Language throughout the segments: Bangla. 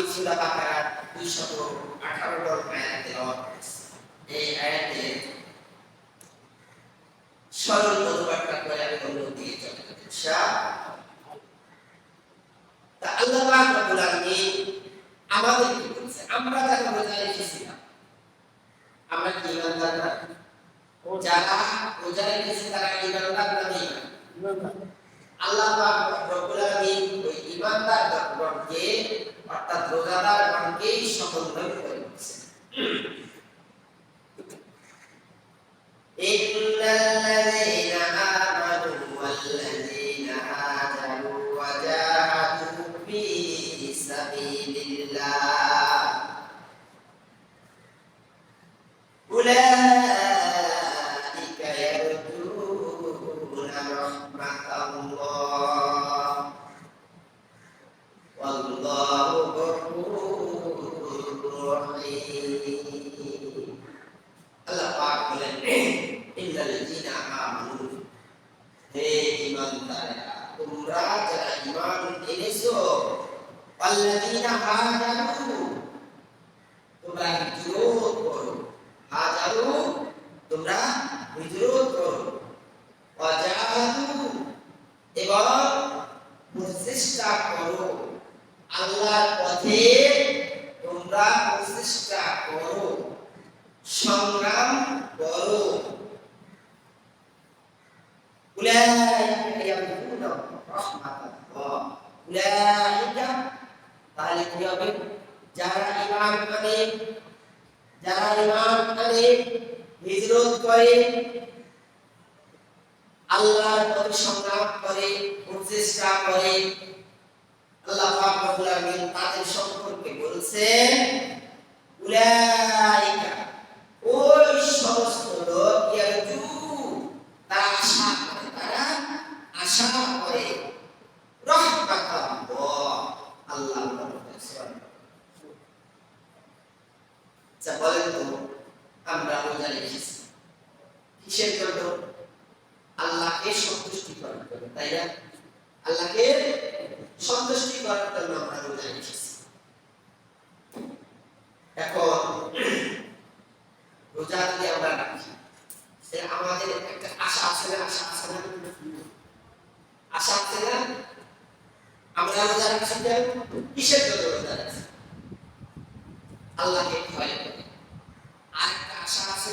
আমি সূরা বাকারার 218 নম্বর আয়াত তেলাওয়াত করেছি। এই আয়াতে সরল অনুবাদটা করে আমি অন্য দিকে চলে যাব ইনশাআল্লাহ তা আল্লাহ পাক রব্বুল আলামিন আমাদের কি বলছে আমরা যারা রোজা রেখেছিলাম আমরা কি ইমানদার না? যারা রোজা রেখেছে তারা ইমানদার না ইমান আল্লাহ পাক রব্বুল আলামিন ওই ইমানদার গণকে অর্থাৎ রোজাদার গণকেই সমন্বয় করে দিয়েছেন إن الذين ঈমানদারেরা তোমরা যারা ঈমান এনেছো আল্লাযীনা হাজারু তোমরা হিজরত করো হাজারু তোমরা হিজরত করো ওয়াজাহাদু এবং প্রচেষ্টা করো আল্লাহর পথে তোমরা প্রচেষ্টা করো। সংগ্রাম করো উলাইকা ইয়ারজুনা রাহমাতাল্লাহ উলাইকা তাহলে কি হবে যারা ঈমান আনে যারা ঈমান আনে করে, আল্লাহর পথে করে, প্রচেষ্টা করে, আল্লাহ পাক তাদের সম্পর্কে বলছেন ওই সমস্ত লোক তারা আশা করে, তারা আশা করে আল্লাহ আচ্ছা বলেন তো, আমরা রোজা রেখেছি। কিসের জন্য আল্লাহকে সন্তুষ্টি করার জন্য, তাই না? আল্লাহকে সন্তুষ্টি করার জন্য আমরা রোজা রেখেছি। এখন রোজা যদি আমরা রাখি আমাদের একটা আশা আছে না? আশা আছে না? আশা আছে না? আমরা রোজা রাখছি কিসের জন্য রোজা রাখছি? আল্লাহকে ভয় করে। আরেকটা আশা আছে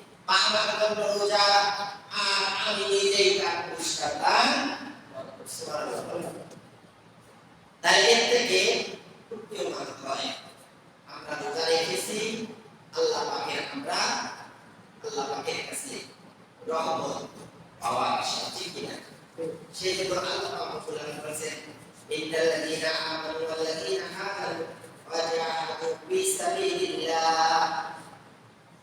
পাঁচ ওয়াক্ত রোজা, আর আমি নিজেই তার পুরস্কার দান তাই এর থেকে উত্তীর্ণ হয়। আমরা রোজা রেখেছি, আল্লাহ পাকের আমরা, আল্লাহ পাকের কাছে রহমত পাওয়ার আশা ঠিক সেই জন্য আল্লাহ পাক প্রদান করেছেন ইন্নাল্লাযীনা আমানু ওয়াল্লাযীনা হাজারু ওয়া জাহাদু ফি সাবিলিল্লাহ।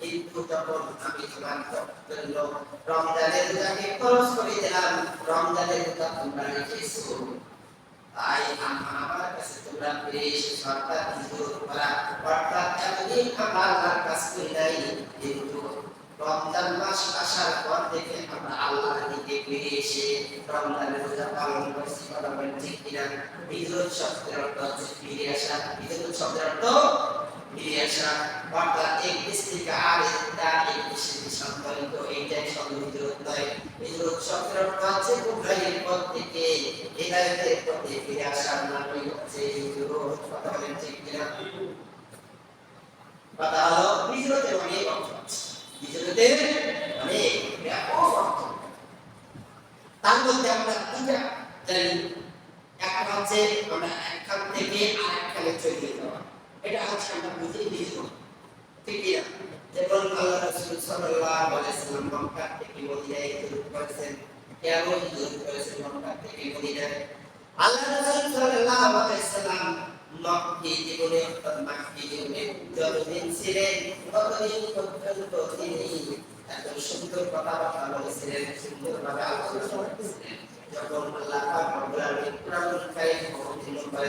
কিন্তু যখন আমি তোমার জন্য রমজানের রোজাকে খরচ করে দিলাম। রমজানের রোজা তোমরা রেখেছো। তাই আমার কাছে তোমরা ফিরে এসেছ। অর্থাৎ হিজরত করা অর্থাৎ এতদিন আমরা আল্লাহর কাছ করি নাই কিন্তু রমজান মাস আসার পর থেকে আমরা আল্লাহর দিকে ফিরে এসে রমজানের রোজা পালন করছি। কথা বলেন কিনা? হিজরত শব্দের অর্থ হচ্ছে ফিরে আসা। হিজরত শব্দের অর্থ ফিরে আসা অর্থাৎ এক দেশ থেকে আর একটা এক দেশে সন্তানিত এইটাই হিজরত নয় হিজরত শব্দের অর্থ হচ্ছে কুফরাইয়ের পথ থেকে হেদায়েতের পথে ফিরে আসার নামই হচ্ছে হিজরত কথা বলেন ঠিক কিনা কথা হলো হিজরতের অনেক অর্থ আছে হিজরতের অনেক ব্যাপক অর্থ তার মধ্যে আমরা দুটা জানি একটা হচ্ছে আমরা একখান থেকে আরেকখানে চলে যাওয়া এটা হচ্ছে আমরা বুঝি হিজরত ঠিক না যেমন আল্লাহ রাসূল সাল্লাল্লাহু আলাইহি মক্কা থেকে মদিনায় হিজরত করেছেন কেন হিজরত করেছেন মক্কা থেকে মদিনায় আল্লাহ রাসূল সাল্লাল্লাহু আলাইহি মক্কি জীবনে অর্থাৎ মাক্কি জীবনে যতদিন ছিলেন, ততদিন পর্যন্ত তিনি এত সুন্দর কথাবার্তা বলেছিলেন, সুন্দরভাবে আলোচনা করেছিলেন। যখন আল্লাহ পাক রব্বুল আলামিন কুরআনুল কারীম অবতীর্ণ করে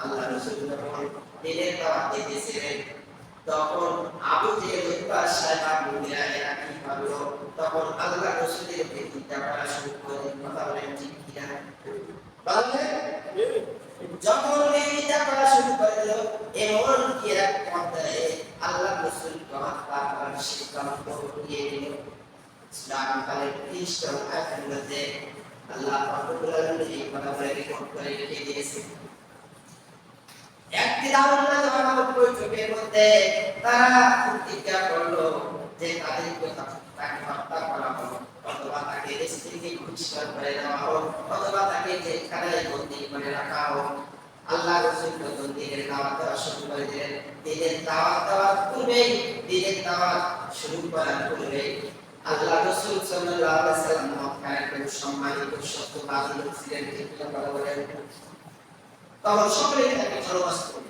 আল্লাহ যখন আল্লাহ রাসূলের করা শুরু করে এমন কি আল্লাহ রসুল খ্রিস্টান আল্লাহ এই কথা বলে রেখে দিয়েছে একটি দারুণ জামাত বৈঠকের মধ্যে তারা প্রতিজ্ঞা করল যে তাদেরকে তাকে হত্যা করা আল্লাহ রসুল যখন দিনের দাওয়াত তখন ভালোবাসত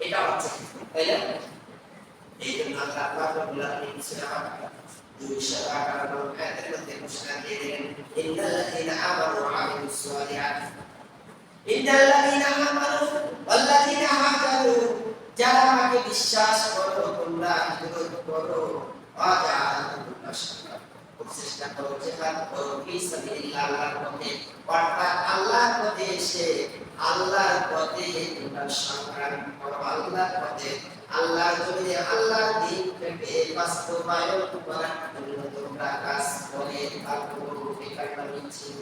এটা হচ্ছে তাই না এই জন্য আল্লাহ পাক রব্বুল আলামিন সূরা إن الذين آمنوا وعملوا الصالحات إن الذين آمنوا والذين هاجروا যারা আমাকে বিশ্বাস করো তোমরা হিজরত করো ওয়াজাআতুল্লাহ শাকরা চেষ্টা করো জেহাদ করো ফি সাবিলিল্লাহ আল্লাহর পথে অর্থাৎ আল্লাহর পথে এসে আল্লাহর পথে তোমরা সংগ্রাম করো। আল্লাহর পথে, আল্লাহর জমিনে আল্লাহর দিনকে বাস্তবায়ন করার জন্য তোমরা কাজ করে থাকো। এটা আমি ছিল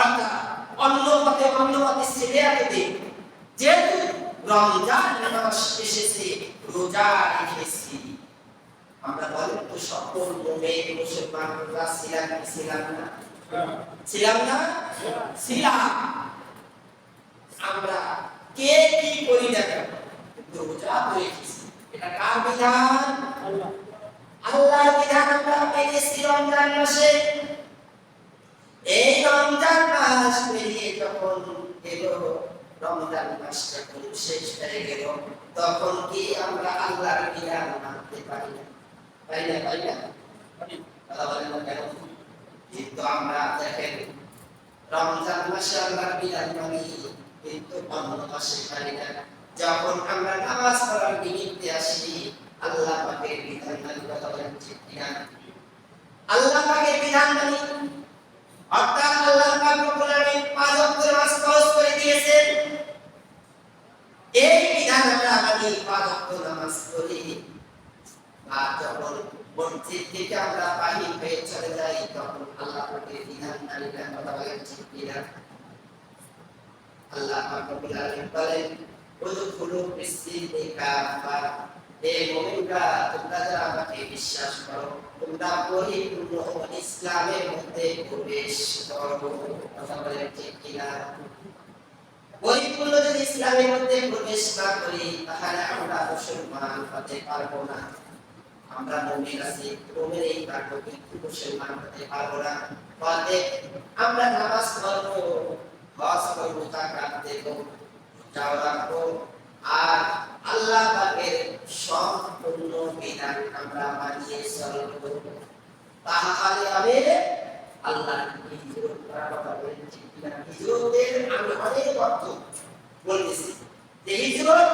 অর্থাৎ অন্য পথে অন্য পথে ছেড়ে এতদিন যেহেতু রমজান মাস এসেছে, রোজা রেখেছি। আমরা সকল মোমেন মুসলমানরা ছিলাম ছিলাম না ছিলাম না ছিলাম আমরা কে কি করি না কেন? রোজা রেখেছি এটা কার বিধান? আল্লাহর বিধান আমরা পেয়েছি রমজান মাসে। এই রমজান মাস পেরিয়ে যখন এলো রমজান মাস যখন শেষ হয়ে গেল তখন কি আমরা আল্লাহর বিধান মানতে পারি না? পারি না পারি না? কথা বলেন না কেন? কিন্তু আমরা দেখেন, রমজান মাসে আল্লাহর বিধান মানি কিন্তু অন্য মাসে পারি না যখন আমরা নামাজ পড়ার নিমিত্তে আসি, আল্লাহ পাকের বিধান মানি কথা বলেন ঠিক কিনা? আল্লাহ পাকের বিধান মানি অর্থাৎ আল্লাহ পাক রব্বুল আলামিন পাঁচ ওয়াক্ত নামাজ ফরজ করে দিয়েছেন। এই বিধান আমরা মানি পাঁচ ওয়াক্ত নামাজ পড়ি আর যখন মসজিদ থেকে আমরা বাহির হয়ে চলে যাই, তখন আল্লাহ পাকের বিধান মানি না কথা বলেন, ঠিক কিনা? আল্লাহ পাক রব্বুল বলেন উদখুলু ফিস-সিলমি কাফা হে মুমিনরা, তোমরা যারা আমাকে বিশ্বাস করো, তোমরা পরিপূর্ণ ইসলামের মধ্যে প্রবেশ করো। কথা বলেন, ঠিক কিনা? পরিপূর্ণ যদি ইসলামের মধ্যে প্রবেশ না করি, তাহলে আমরা মুসলমান হতে পারব না। আমরা মুমিন আছি মুমিন এই কিন্তু মুসলমান হতে পারব না। ফলে আমরা নামাজ পড়ব, হজ করব, জাকাত দেবো যাও রাখব আর আল্লাহ পাকের সম্পূর্ণ বিধান আমরা মানিয়ে চলবো। তাহলে হবে আল্লাহ হিজরত কথা ঠিক হিজরতের আমি অনেক অর্থ বলতেছি যে হিজরত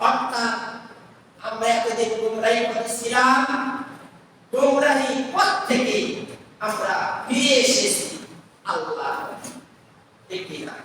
অর্থাৎ গুমরাহি পথে ছিলাম তোমরাই পথ থেকে আমরা ফিরে এসেছি আল্লাহ একটি কিনা